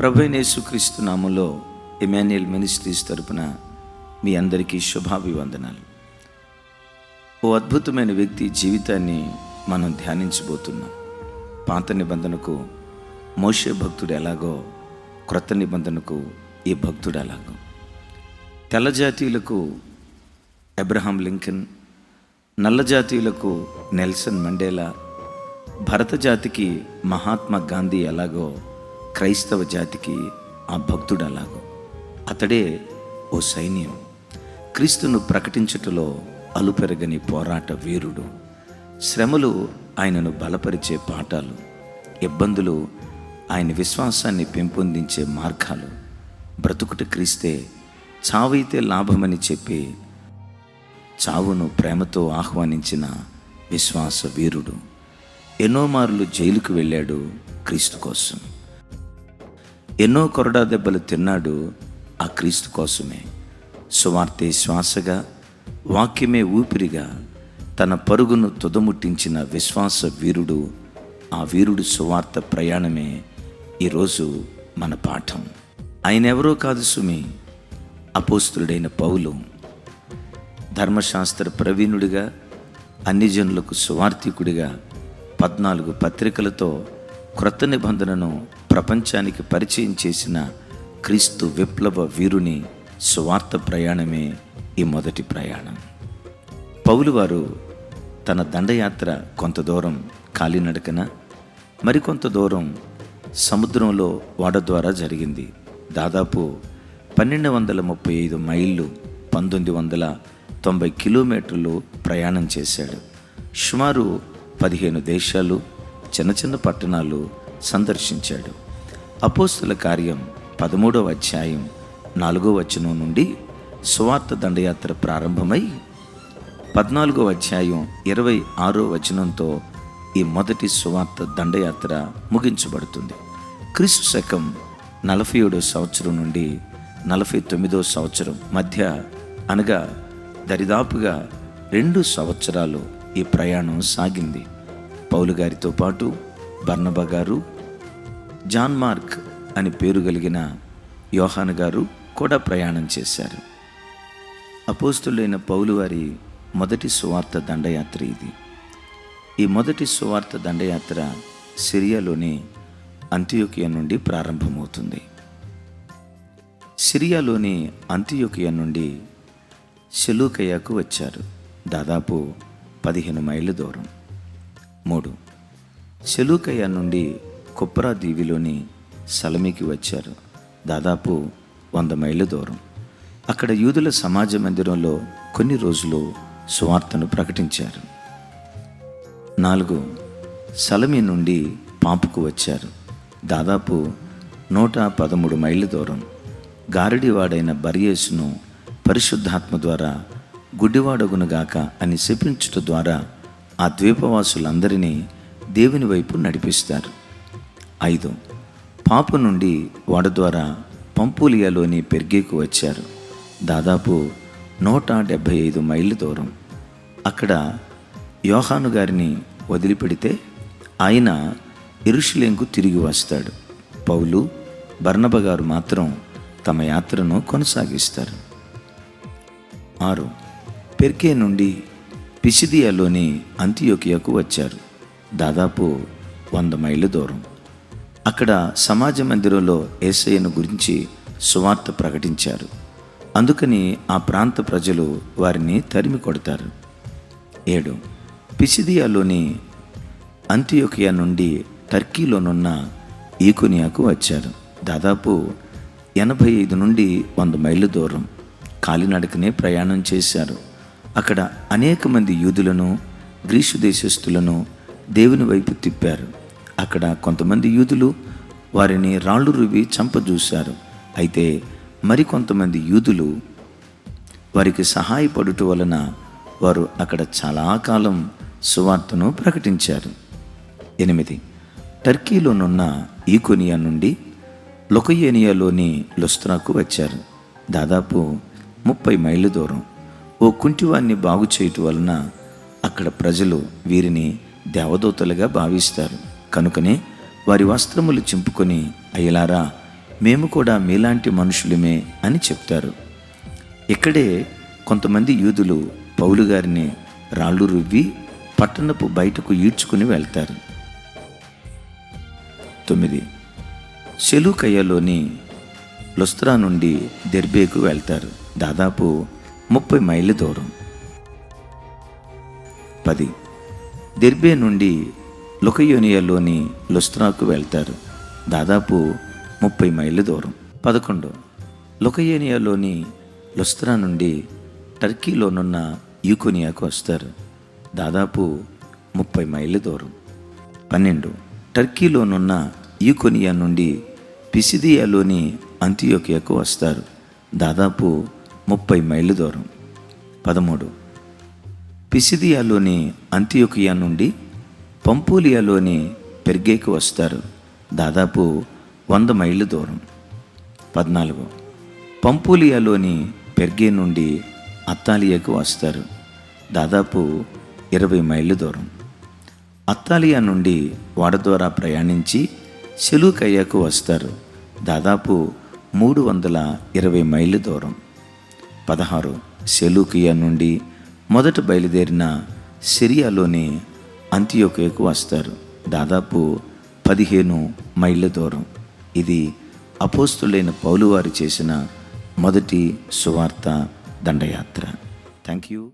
ప్రభైనేసుక్రీస్తు నామంలో Emmanuel ministries తరపున మీ అందరికీ శుభాభివందనాలు. ఓ అద్భుతమైన వ్యక్తి జీవితాన్ని మనం ధ్యానించబోతున్నాం. పాత నిబంధనకు మోషే భక్తుడు ఎలాగో క్రొత్త నిబంధనకు ఈ భక్తుడు ఎలాగో. తెల్ల జాతీయులకు అబ్రహాం లింకన్ నల్ల జాతీయులకు నెల్సన్ మండేలా భరత జాతికి మహాత్మా గాంధీ ఎలాగో క్రైస్తవ జాతికి ఆ భక్తుడు అలాగో. అతడే ఓ సైన్యం. క్రీస్తును ప్రకటించుటలో అలుపెరగని పోరాట వీరుడు. శ్రమలు ఆయనను బలపరిచే పాఠాలు. ఇబ్బందులు ఆయన విశ్వాసాన్ని పెంపొందించే మార్గాలు. బ్రతుకుట క్రీస్తే చావైతే లాభమని చెప్పి చావును ప్రేమతో ఆహ్వానించిన విశ్వాస వీరుడు. ఎన్నోమారులు జైలుకు వెళ్ళాడు క్రీస్తు కోసం. ఎన్నో కొరడా దెబ్బలు తిన్నాడు ఆ క్రీస్తు కోసమే. సువార్తే శ్వాసగా వాక్యమే ఊపిరిగా తన పరుగును తుదముట్టించిన విశ్వాస వీరుడు ఆ వీరుడు సువార్త ప్రయాణమే ఈరోజు మన పాఠం. ఆయన ఎవరో కాదు సుమి అపోస్తుడైన పౌలు. ధర్మశాస్త్ర ప్రవీణుడిగా అన్ని జనులకు సువార్థికుడిగా పద్నాలుగు పత్రికలతో క్రొత్త నిబంధనను ప్రపంచానికి పరిచయం చేసిన క్రీస్తు విప్లవ వీరుని స్వార్థ ప్రయాణమే ఈ మొదటి ప్రయాణం. పౌలు వారు తన దండయాత్ర కొంత దూరం కాలినడకన మరికొంత దూరం సముద్రంలో ఓడ ద్వారా జరిగింది. దాదాపు పన్నెండు వందల ముప్పై ఐదు మైళ్ళు పంతొమ్మిది వందల తొంభై కిలోమీటర్లు ప్రయాణం చేశాడు. సుమారు పదిహేను దేశాలు చిన్న చిన్న పట్టణాలు సందర్శించాడు. అపోస్తుల కార్యం పదమూడవ అధ్యాయం నాలుగో వచనం నుండి సువార్త దండయాత్ర ప్రారంభమై పద్నాలుగో అధ్యాయం ఇరవై ఆరో వచనంతో ఈ మొదటి సువార్త దండయాత్ర ముగించబడుతుంది. క్రీస్తు శకం నలభై ఏడో సంవత్సరం నుండి నలభై తొమ్మిదో సంవత్సరం మధ్య అనగా దరిదాపుగా రెండు సంవత్సరాలు ఈ ప్రయాణం సాగింది. పౌలు గారితో పాటు బర్ణబ గారు జాన్ మార్క్ అని పేరు కలిగిన యోహాన్ గారు కూడా ప్రయాణం చేశారు. అపోస్తులైన పౌలు వారి మొదటి సువార్త దండయాత్ర ఇది. ఈ మొదటి సువార్త దండయాత్ర సిరియాలోని అంత్యోకియా నుండి ప్రారంభమవుతుంది. సిరియాలోని అంత్యోకియా నుండి సెలూకయాకు వచ్చారు. దాదాపు పదిహేను మైళ్ళ దూరం. మూడు సెలూకయ నుండి కుప్రా దీవిలోని సలమికి వచ్చారు. దాదాపు వంద మైళ్ళ దూరం. అక్కడ యూదుల సమాజ మందిరంలో కొన్ని రోజులు సువార్తను ప్రకటించారు. నాలుగు సలమి నుండి పాంపుకు వచ్చారు. దాదాపు నూట పదమూడు మైళ్ళ దూరం. గారడివాడైన బరియేసును పరిశుద్ధాత్మ ద్వారా గుడ్డివాడగునుగాక అని శపించుట ద్వారా ఆ ద్వీపవాసులందరినీ దేవుని వైపు నడిపిస్తారు. ఐదు పాపు నుండి వాడ ద్వారా పంపూలియాలోని పెర్గేకు వచ్చారు. దాదాపు నూట డెబ్భై ఐదు మైళ్ళ దూరం. అక్కడ యోహాను గారిని వదిలిపెడితే ఆయన ఇరుషులేంకు తిరిగి వస్తాడు. పౌలు బర్నబ గారు మాత్రం తమ యాత్రను కొనసాగిస్తారు. ఆరు పెర్కే నుండి పిసిదియాలోని అంత్యోకియాకు వచ్చారు. దాదాపు వంద మైళ్ళ దూరం. అక్కడ సమాజ మందిరంలో ఏసయ్యను గురించి సువార్త ప్రకటించారు. అందుకని ఆ ప్రాంత ప్రజలు వారిని తరిమి కొడతారు. ఏడు. పిసిదియాలోని అంత్యోకియా నుండి టర్కీలోనున్న ఈకునియాకు వచ్చారు. దాదాపు ఎనభై ఐదు నుండి వంద మైళ్ళ దూరం. కాలినడకనే ప్రయాణం చేశారు. అక్కడ అనేక మంది యూదులను గ్రీసు దేశస్థులను దేవుని వైపు తిప్పారు. అక్కడ కొంతమంది యూదులు వారిని రాళ్ళు రువి చంపజూశారు. అయితే మరికొంతమంది యూదులు వారికి సహాయపడుట వలన వారు అక్కడ చాలా కాలం సువార్తను ప్రకటించారు. ఎనిమిది. టర్కీలోనున్న ఈకోనియా నుండి లొకయేనియాలోని లొస్త్రాకు వచ్చారు. దాదాపు ముప్పై మైళ్ళ దూరం. ఓ కుంటివాన్ని బాగు చేయటం వలన అక్కడ ప్రజలు వీరిని దేవదూతలుగా భావిస్తారు. కనుకనే వారి వస్త్రములు చింపుకొని అయ్యలారా మేము కూడా మీలాంటి మనుషులమే అని చెప్తారు. ఇక్కడే కొంతమంది యూదులు పౌలు గారిని రాళ్ళు రువ్వి పట్టణపు బయటకు ఈడ్చుకుని వెళ్తారు. తొమ్మిది. సెలూకయ్యలోని లుస్త్రా నుండి దెర్బేకు వెళ్తారు. దాదాపు ముప్పై మైళ్ళ దూరం. పది. దెర్బే నుండి లుకయోనియాలోని లుస్త్రాకు వెళ్తారు. దాదాపు ముప్పై మైళ్ళ దూరం. పదకొండు. లుకయోనియాలోని లుస్త్రా నుండి టర్కీలోనున్న యూకోనియాకు వస్తారు. దాదాపు ముప్పై మైళ్ళ దూరం. పన్నెండు. టర్కీలోనున్న యూకోనియా నుండి పిసిదియాలోని అంత్యోకియాకు వస్తారు. దాదాపు ముప్పై మైళ్ళ దూరం. పదమూడు. పిసిదియాలోని అంత్యోకియా నుండి పంపూలియాలోని పెర్గేకి వస్తారు. దాదాపు వంద మైళ్ళ దూరం. పద్నాలుగు. పంపూలియాలోని పెర్గే నుండి అత్తాలియాకు వస్తారు. దాదాపు ఇరవై మైళ్ళ దూరం. అత్తాలియా నుండి వాడ ద్వారా ప్రయాణించి సెలూకయ్యాకు వస్తారు. దాదాపు మూడు వందల ఇరవై మైళ్ళ దూరం. పదహారు. సెలూకియా నుండి మొదట బయలుదేరిన సిరియాలోని అంత్యోకయకు వస్తారు. దాదాపు పదిహేను మైళ్ళ దూరం. ఇది అపోస్తులైన పౌలు వారు చేసిన మొదటి సువార్త దండయాత్ర. Thank you